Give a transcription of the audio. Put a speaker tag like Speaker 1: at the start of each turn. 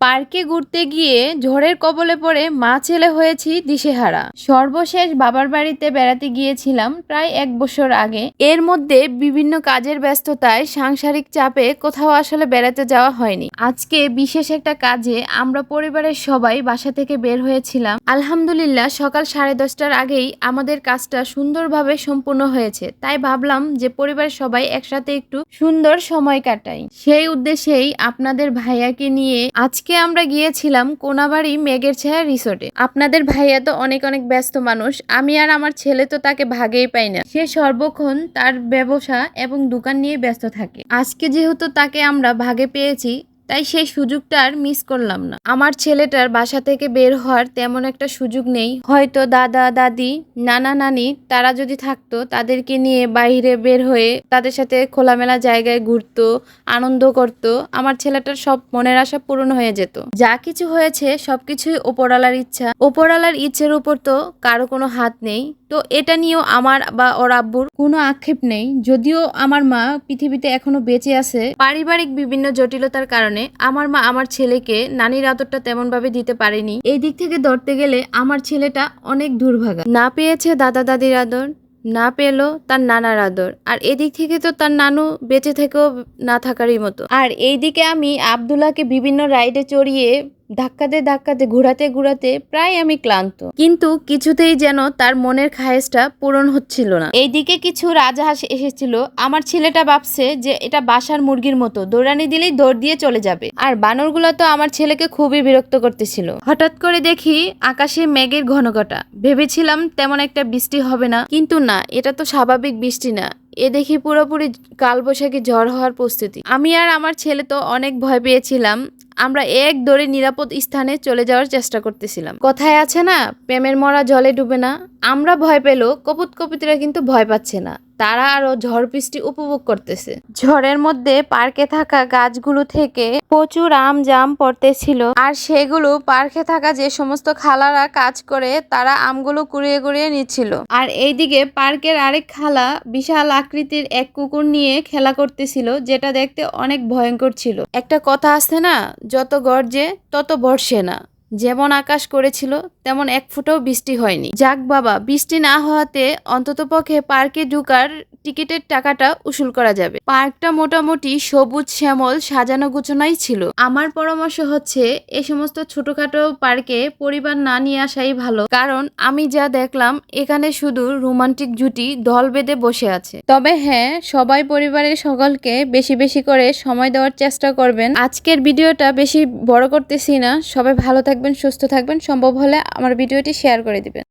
Speaker 1: পার্কে ঘুরতে গিয়ে ঝড়ের কবলে পড়ে মা ছেলে হয়েছি দিশেহারা। সর্বশেষ বাবার বাড়িতে বেড়াতে গিয়েছিলাম প্রায় এক বছর আগে। এর মধ্যে বিভিন্ন কাজের ব্যস্ততায় সাংসারিক চাপে কোথাও আসলে বেড়াতে যাওয়া হয়নি। আজকে বিশেষ একটা কাজে আমরা পরিবারের সবাই বাসা থেকে বের হয়েছিলাম। আলহামদুলিল্লাহ, সকাল সাড়ে দশটার আগেই আমাদের কাজটা সুন্দরভাবে সম্পূর্ণ হয়েছে। তাই ভাবলাম যে পরিবারের সবাই একসাথে একটু সুন্দর সময় কাটাই। সেই উদ্দেশ্যেই আপনাদের ভাইয়াকে নিয়ে আজকে আমরা গিয়েছিলাম কোনাবাড়ি মেঘের ছায়া রিসোর্টে। আপনাদের ভাইয়া তো অনেক অনেক ব্যস্ত মানুষ, আমি আর আমার ছেলে তো তাকে ভাগেই পাই না। সে সর্বক্ষণ তার ব্যবসা এবং দোকান নিয়ে ব্যস্ত থাকে। আজকে যেহেতু তাকে আমরা ভাগে পেয়েছি তাই সেই সুযোগটা আর মিস করলাম না। আমার ছেলেটার বাসা থেকে বের হওয়ার তেমন একটা সুযোগ নেই। হয়তো দাদা, দাদি, নানা, নানি তারা যদি থাকতো, তাদেরকে নিয়ে বাইরে বের হয়ে তাদের সাথে খোলামেলা জায়গায় ঘুরতো, আনন্দ করত, আমার ছেলেটার সব মনের আশা পূরণ হয়ে যেত। যা কিছু হয়েছে সবকিছুই ওপরালার ইচ্ছা। ওপরালার ইচ্ছের উপর তো কারও কোনো হাত নেই। তো এটা নিয়েও আমার বা ওর আব্বুর কোনো আক্ষেপ নেই। যদিও আমার মা পৃথিবীতে এখনও বেঁচে আছে। পারিবারিক বিভিন্ন জটিলতার কারণে আমার মা আমার ছেলেকে নানির আদরটা তেমন ভাবে দিতে পারেনি। এই দিক থেকে ধরতে গেলে আমার ছেলেটা অনেক দুর্ভাগা। না পেয়েছে দাদা দাদির আদর, না পেল তার নানার আদর। আর এদিক থেকে তো তার নানু বেঁচে থেকেও না থাকারই মতো। আর এইদিকে আমি আবদুল্লাহকে বিভিন্ন রাইডে চড়িয়ে ধাক্কাতে ধাক্কাতে, ঘোরাতে ঘোরাতে প্রায় আমি ক্লান্ত। কিন্তু কিছুতেই যেন তার মনের খায়েশটা পূরণ হচ্ছিল না। এইদিকে কিছু রাজহাঁস এসেছিল। আমার ছেলেটা ভাবছে যে এটা বাসার মুরগির মতো। দৌড়ানি দিলেই দৌড় দিয়ে চলে যাবে। আর বানরগুলো তো আমার ছেলেকে খুবই বিরক্ত করতেছিল। হঠাৎ করে দেখি আকাশে মেঘের ঘনঘটা ভেবেছিলাম তেমন একটা বৃষ্টি হবে না। কিন্তু না, এটা তো স্বাভাবিক বৃষ্টি না। এ দেখি পুরোপুরি কালবৈশাখী ঝড় হওয়ার প্রস্তুতি। আমি আর আমার ছেলে তো অনেক ভয় পেয়েছিলাম। আমরা এক দৌড়ে নিরাপদ স্থানে চলে যাওয়ার চেষ্টা করতেছিলাম। কথায় আছে না, প্রেমের মরা জলে ডুবে না। আমরা ভয় পেলেও কপুত কপিতরা কিন্তু ভয় পাচ্ছে না। তারা আরও ঝড় বৃষ্টি উপভোগ করতেছে। ঝড়ের মধ্যে পার্কে থাকা গাছগুলো থেকে প্রচুর আম জাম পড়তেছিল। আর সেগুলো পার্কে থাকা যে সমস্ত খালারা কাজ করে তারা আমগুলো কুড়িয়ে কুড়িয়ে নিচ্ছিল। আর এইদিকে পার্কের আরেক খালা বিশাল আকৃতির এক কুকুর নিয়ে খেলা করতেছিল যেটা দেখতে অনেক ভয়ঙ্কর ছিল। একটা কথা আছে না যত গর্জে তত বর্ষে না। যেমন আকাশ করেছিল, তেমন এক ফুটাও বৃষ্টি হয়নি। যাক বাবা, বৃষ্টি না হওয়াতে অন্ততপক্ষে পার্কে ঢুকার টিকিটের টাকাটা উসুল করা যাবে। পার্কটা মোটামুটি সবুজ শ্যামল, সাজানো গুছানোই ছিল। আমার পরামর্শ হচ্ছে এই সমস্ত ছোটখাটো পার্কে পরিবার না নিয়ে আসাই ভালো। কারণ আমি যা দেখলাম, এখানে শুধু রোমান্টিক জুটি দল বেঁধে বসে আছে। তবে হ্যাঁ সবাই পরিবারের সকলকে বেশি বেশি করে সময় দেওয়ার চেষ্টা করবেন। আজকের ভিডিওটা বেশি বড় করতেছি না। সবাই ভালো থাকবেন, সুস্থ থাকবেন। সম্ভব হলে আমার ভিডিওটি শেয়ার করে দিবেন।